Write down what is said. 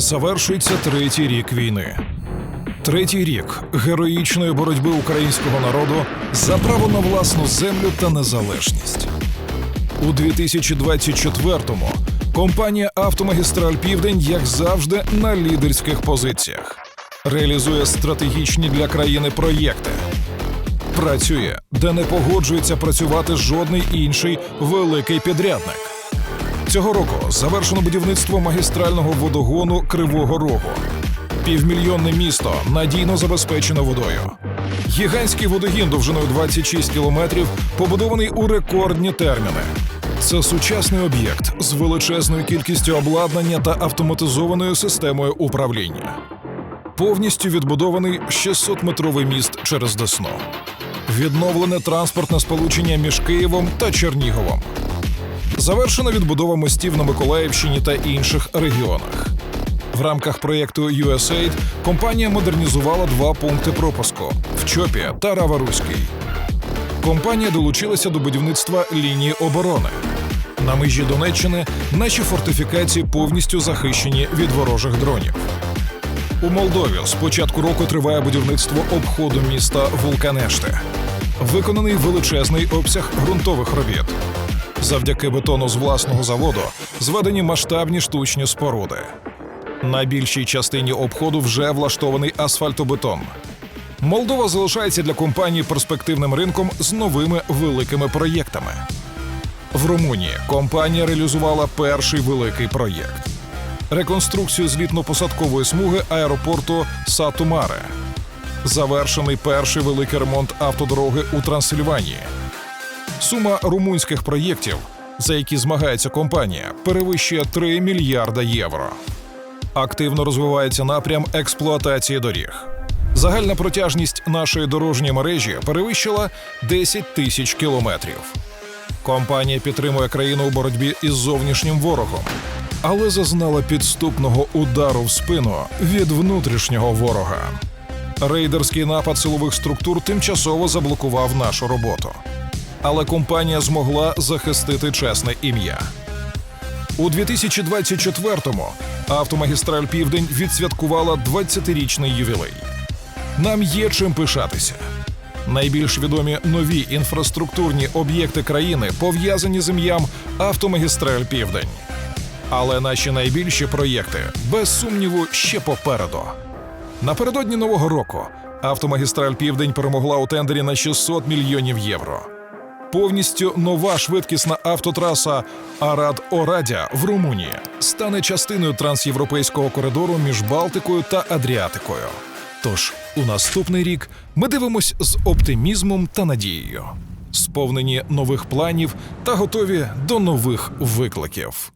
Завершується третій рік війни. Третій рік героїчної боротьби українського народу за право на власну землю та незалежність. У 2024-му компанія Автомагістраль Південь, як завжди, на лідерських позиціях, реалізує стратегічні для країни проєкти. Працює, де не погоджується працювати жодний інший великий підрядник. Цього року завершено будівництво магістрального водогону Кривого Рогу. Півмільйонне місто надійно забезпечено водою. Гігантський водогін довжиною 26 кілометрів побудований у рекордні терміни. Це сучасний об'єкт з величезною кількістю обладнання та автоматизованою системою управління. Повністю відбудований 600-метровий міст через Десну. Відновлене транспортне сполучення між Києвом та Черніговом. Завершена відбудова мостів на Миколаївщині та інших регіонах. В рамках проєкту USAID компанія модернізувала два пункти пропуску в Чопі та Раваруській. Компанія долучилася до будівництва лінії оборони. На межі Донеччини наші фортифікації повністю захищені від ворожих дронів. У Молдові з початку року триває будівництво обходу міста Вулканеште. Виконаний величезний обсяг ґрунтових робіт. Завдяки бетону з власного заводу зведені масштабні штучні споруди. На більшій частині обходу вже влаштований асфальтобетон. Молдова залишається для компанії перспективним ринком з новими великими проєктами. В Румунії компанія реалізувала перший великий проєкт реконструкцію злітно-посадкової смуги аеропорту Сату-Маре. Завершений перший великий ремонт автодороги у Трансильванії. Сума румунських проєктів, за які змагається компанія, перевищує 3 мільярда євро. Активно розвивається напрям експлуатації доріг. Загальна протяжність нашої дорожньої мережі перевищила 10 тисяч кілометрів. Компанія підтримує країну у боротьбі із зовнішнім ворогом, але зазнала підступного удару в спину від внутрішнього ворога. Рейдерський напад силових структур тимчасово заблокував нашу роботу. Але компанія змогла захистити чесне ім'я. У 2024-му автомагістраль Південь відсвяткувала 20-річний ювілей. Нам є чим пишатися. Найбільш відомі нові інфраструктурні об'єкти країни пов'язані з ім'ям Автомагістраль Південь. Але наші найбільші проєкти, без сумніву, ще попереду. Напередодні нового року Автомагістраль Південь перемогла у тендері на 600 мільйонів євро. Повністю нова швидкісна автотраса Арад Орадя в Румунії стане частиною трансєвропейського коридору між Балтикою та Адріатикою. Тож у наступний рік ми дивимось з оптимізмом та надією, сповнені нових планів та готові до нових викликів.